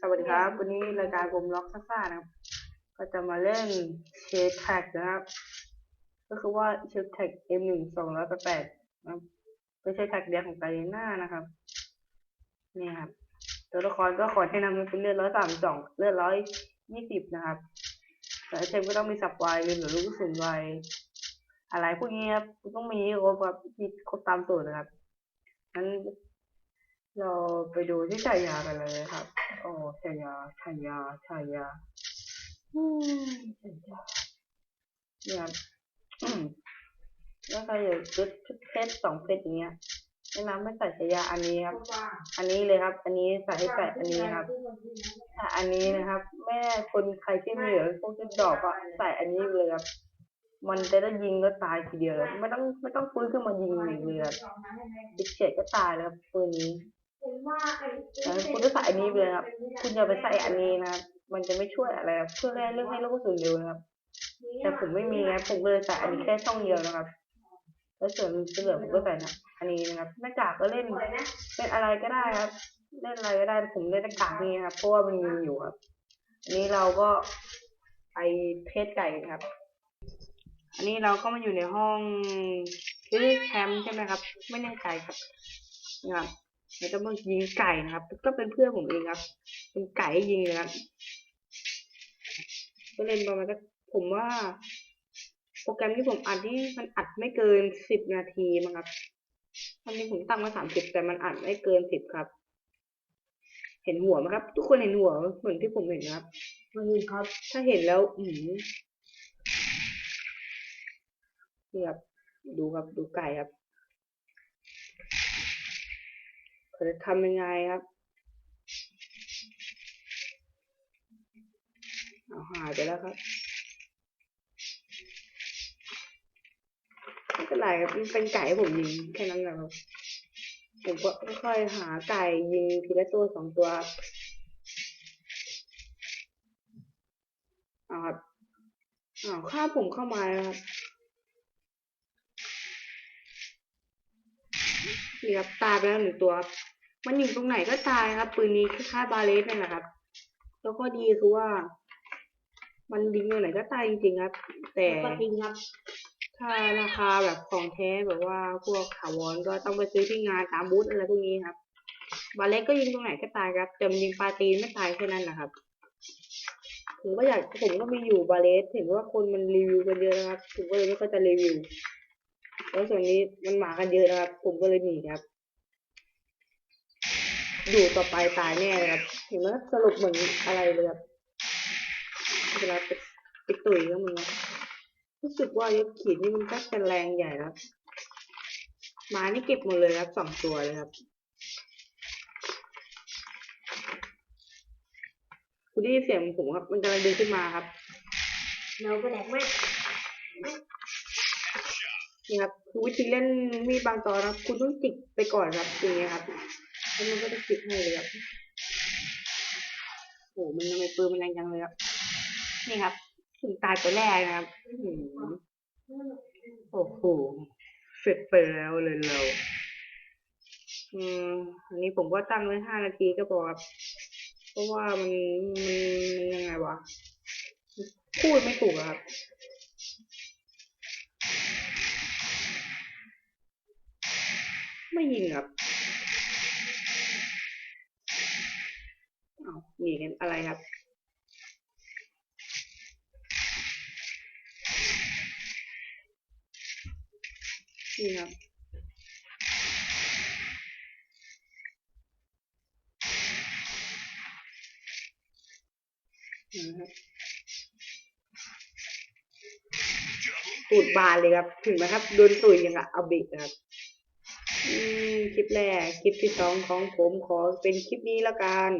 สวัสดีครับ วันนี้รายการผมล็อกซ่าๆนะครับ ก็จะมาเล่นเชฟแท็กนะครับ ก็คือว่าเชฟแท็ก M หนึ่งสองร้อยแปดนะครับเป็นเชฟแท็กเดียวของไกาเลน่านะครับ นี่ครับ ตัวละครก็ขอให้นำมันเป็นเลือดร้อยสามสองเลือดร้อยยี่สิบนะครับ แต่เชฟก็ต้องมีสับไวหรือลูกกระสุนไวอะไรพวกนี้ครับต้องมีครบครับมีครบตามสูตรนะครับงั้น เราไปดูที่ฉายากันเลยครับ โอ้ฉายาฉายาฉายาอืมฉายาเนี่ยครับอืมแล้วใครอยากชุดชุดเพชรสองเพชรอย่างเงี้ยแนะนำให้ใส่ฉายาอันนี้ครับ อันนี้เลยครับ อันนี้ใส่ให้ใส่อันนี้ครับถ้าอันนี้นะครับ แม่คนใครที่มีเหลือพวกที่ดอกก็ใส่อันนี้เลยครับมันจะได้ยิงก็ตายทีเดียวเลยไม่ต้องไม่ต้องฟื้นขึ้นมายิงอีกเลยครับดิเฉดก็ตายแล้วครับปืนนี้ คุณก็ใส่อันนี้ไปเลยครับ คุณอย่าไปใส่อันนี้นะ มันจะไม่ช่วยอะไรครับเพื่อแร่เรื่องให้ลูกกระสุนเร็วนะครับ แต่ผมไม่มีนะผมเลยใส่อันนี้แค่ช่องเดียวนะครับ แล้วส่วนที่เหลือผมก็ใส่นะอันนี้นะครับ หน้ากากก็เล่นเล่นอะไรก็ได้ครับ เล่นอะไรก็ได้ ผมเล่นหน้ากากนี้ครับ เพราะว่ามันมีอยู่ครับ อันนี้เราก็ไปเทสไก่ครับ อันนี้เราก็มาอยู่ในห้องที่แคมป์ใช่ไหมครับ ไม่แน่ใจครับนะครับ แล้วก็มายิงไก่นะครับ ก็เป็นเพื่อนผมเองครับ เป็นไก่ให้ยิงเลยครับ ก็เล่นประมาณก็ผมว่า โปรแกรมที่ผมอัดนี่มันอัดไม่เกินสิบนาทีมั้งครับตอนนี้ผมตั้งมาสามสิบแต่มันอัดไม่เกินสิบครับ เห็นหัวไหมครับ ทุกคนเห็นหัวเหมือนที่ผมเห็นนะครับมันครับ ถ้าเห็นแล้ว อืมนี่ครับดูครับดูไก่ครับเขา จะทำยังไงครับเอาหายไปแล้วครับไม่เป็นไรครับเป็นไก่ผมยิงแค่นั้นแหละครับผมก็ค่อยหาไก่ยิงทีละตัวสองตัวเอาครับอ้าข้าผมเข้ามาแล้วครับ นี่ครับตายไปแล้วหนึ่งตัวครับมันอยู่ตรงไหนก็ตายครับ ปืนนี้คล้ายๆบาเลสนี่นแหละครับ แล้วก็ดีคือว่า มันยิงตรงไหนก็ตายจริงๆครับ แต่ก็จริงครับ ถ้าราคาแบบของแท้แบบว่าพวกถาวรก็ต้องไปซื้อที่งานตามบูธอะไรพวกนี้ครับ บาเล็กก็ยิงตรงไหนก็ตายครับแต่มันยิงปลาตีนไม่ตายแค่นั้นนะครับผมก็อยากผมก็มีอยู่บาเลสเห็นว่าคนมันรีวิวกันเยอะนะครับผมก็เลยไม่ค่อยจะรีวิว แล้วส่วนนี้มันมากันเยอะนะครับ ผมก็เลยหนีครับ อยู่ต่อไปตายแน่เลยครับเห็นไหมสรุปเหมือนอะไรเลยครับเวลาไปไปตุ๋ยก็มึงรู้สึกว่ายกขีดนี่มันก็จะแรงใหญ่แล้วไม้นี่เก็บหมดเลยครับสองตัวเลยครับคุณได้ยินเสียงผมครับ มันกำลังเดินขึ้นมาครับ เราก็แดกมาก นี่ครับคือวิธีเล่นมีดบางตอนนะครับ คุณต้องจิกไปก่อนครับอย่างเงี้ยครับแล้วมันก็จะจิกให้เลยครับโอ้โหมันทำไมปืนมันแรงจังเลยครับนี่ครับถึงตายตัวแรกนะครับโอ้โหเสร็จไปแล้วเลยเราอืมอันนี้ผมก็ตั้งไว้ห้านาทีก็พอครับเพราะว่ามันมันมันยังไงวะพูดไม่ถูกครับ ไม่ยิงครับเอาวหนีกันอะไรครับนี่ครับตูดบานเลยครับ ถึงไหมครับ โดนตุยยังอะเอาบิดนะครับ คลิปแรก คลิปที่สองของผมขอเป็นคลิปนี้ละกัน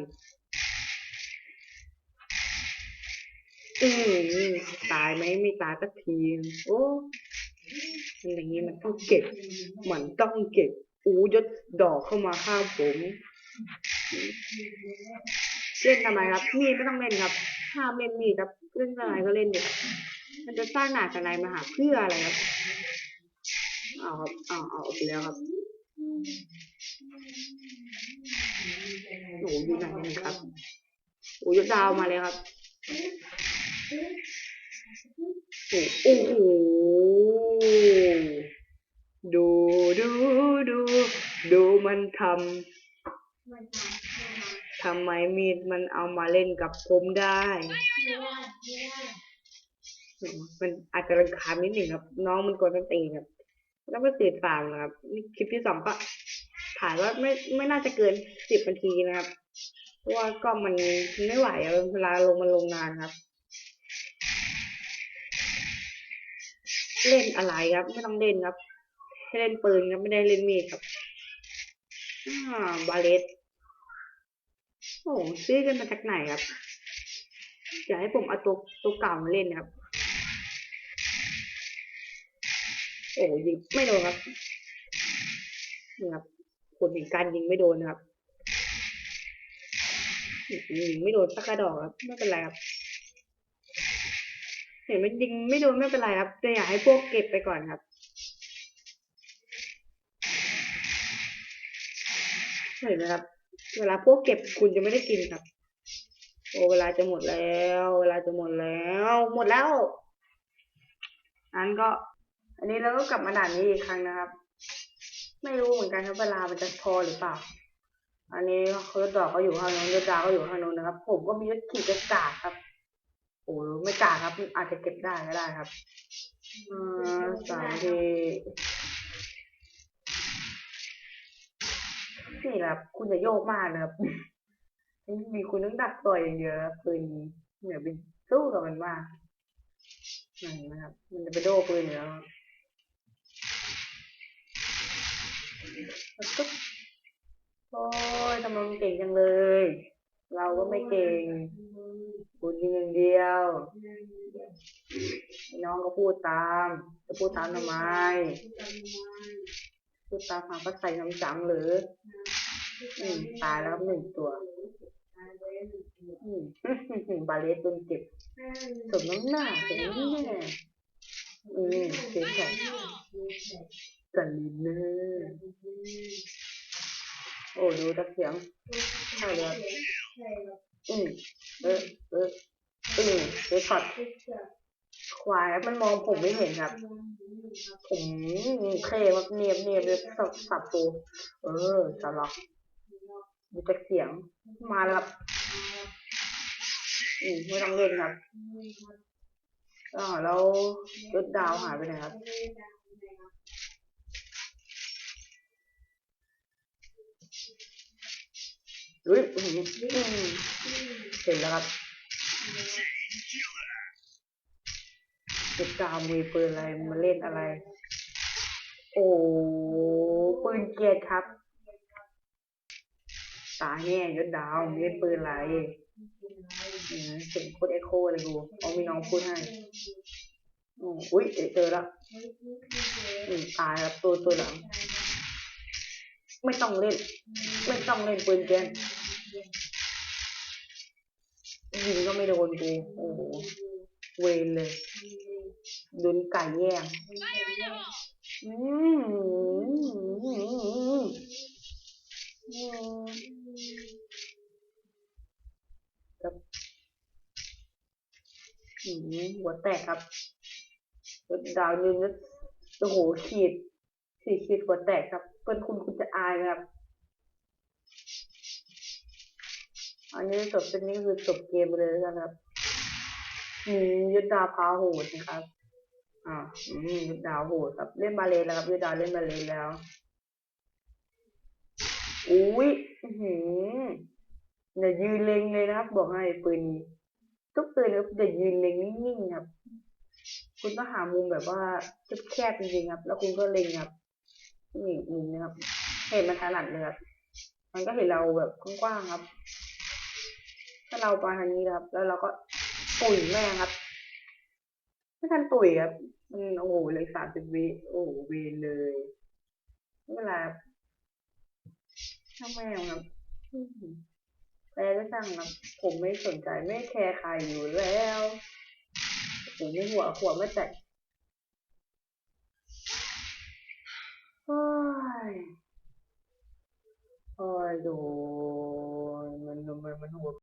อืมตายไหมไม่ตายสักทีโอ้มันอย่างนี้มันต้องเก็บมันต้องเก็บอู้ยศดอกเข้ามาข้างผมเล่นทำไมครับมีดไม่ต้องเล่นครับห้ามเล่นมีดครับเล่นอะไรก็เล่นเด็กมันจะสร้างหนาอะไรมาหาเพื่ออะไรครับเอาครับอาเอาเอาไปแล้วครับ โหอยู่ไหนครับโอ้ยดาวมาเลยครับโอ้โหดูดูดูดูมันทำทำไมมีดมันเอามาเล่นกับผมได้ มันอาจจะรังคาญนิดหนึ่งครับ น้องมันกวนต้นตีครับ แล้วก็ตื่นฟาร์มนะครับนี่คลิปที่สองก็ถ่ายว่าไม่ไม่น่าจะเกินสิบนาทีนะครับเพราะว่าก็มันไม่ไหวอะเวลาลงมันลงนานครับ เล่นอะไรครับ ไม่ต้องเล่นครับให้เล่นปืนครับไม่ได้เล่นมีดครับอาบาเลตโอ้ซื้อกันมาจากไหนครับอยากให้ผมเอาตัวตัวเก่ามาเล่นนะครับ โอ้ยิงไม่โดนครับนี่ครับผลแห่งการยิงไม่โดนนะครับยิงไม่โดนสักกระดอกครับไม่เป็นไรครับเห็นมันยิงไม่โดนไม่เป็นไรครับแต่อยากให้พวกเก็บไปก่อนครับเห็นไหมครับ เวลาพวกเก็บคุณจะไม่ได้กินครับ โอ้เวลาจะหมดแล้ว เวลาจะหมดแล้ว หมดแล้วอันก็ อันนี้เราก็กลับมาด่านนี้อีกครั้งนะครับ ไม่รู้เหมือนกันครับเวลามันจะพอหรือเปล่า อันนี้เขาดอกก็อยู่ข้างโน้นยศดาก็อยู่ข้างโน้นนะครับ ผมก็มียศขีดยศกาครับ โอ้ไม่กาครับ อาจจะเก็บได้ก็ได้ครับอสามทีนี่แหละครับ คุณจะโยกมากนะครับมีคุณต้องดักต่อยอย่างเดียวครับปืนเหนือเป็นสู้กับมันมากนั่นนะครับ มันจะไปโดปืนอยู่แล้ว โอ้ยทำไมมันเก่งจังเลย เราก็ไม่เก่งคุณยิงอย่างเดียว น้องก็พูดตาม จะพูดตามทำไม พูดตามหาก็ใส่น้ำจังหรืออืมตายแล้วครับหนึ่งตัวบาเลสโดนเก็บสมน้ำหน้าสมน้ำหน้าอืมเสียแข กกันลินเนอร์โอ้ดูตะเสียงใช่เลยอืมเออเอออืมเดี๋ยวช็อตควายครับมันมองผมไม่เห็นครับ ผมเคลมากเนียบเนียบเลยสับสับตูเออสล็อกดูจากเสียงมาแล้วครับอืมไม่ต้องเล่นครับอ๋อแล้วยศดาวหายไปไหนครับ อุ้ยอืมอืมเห็นแล้วครับยศดาวมีปืนอะไรมาเล่นอะไร โอ้ปืนเกียร์ครับ ตายแน่ยศดาวมีเล่นปืนอะไรเสียงโคตรเอ็กโคเลยกูเอามีน้องพูดให้อุ้ยเจอแล้วตายครับตัวตัวหลัง ไม่ต้องเล่น ไม่ต้องเล่นปืนแกน ยิงก็ไม่โดนกูโอ้โหเวนเลยโดนไก่แย่งอืมอืมครับอืมหัวแตกครับรถดาวนึงแล้วโอ้โหขีดสี่ขีดหัวแตกครับ เพื่อนคุณคุณจะอายครับ อันนี้จบเป็นนี้คือจบเกมเลยแล้วกันครับมียุดดาพาโหดนะครับ อ่าอืมยุดดาโหดครับ เล่นบาเลนแล้วครับยุดดาเล่นบาเลนแล้ว อุ้ยอื้อหืออย่ายืนเล็งเลยนะครับ บอกให้ปืนนี้ทุกปืนครับอย่ายืนเล็งนิ่งๆครับ คุณต้องหามุมแบบว่าแคบๆจริงๆครับ แล้วคุณก็เล็งครับนี่มุมนี้ครับ เห็นมันถนัดเลยครับ มันก็เห็นเราแบบกว้างๆครับ ถ้าเรามาทางนี้นะครับ แล้วเราก็ตุ๋ยแม่ครับไม่ทันตุ๋ยครับมันโอ้โหเลยสามสิบวิโอ้โหเวนเลยไม่เป็นไรครับช่างแม่ครับอืมแต่ก็ช่างครับผมไม่สนใจไม่แคร์ใครอยู่แล้วผมไม่หัวหัวไม่แตกโอ้ยโอ้ยโดนมันมันมันหัว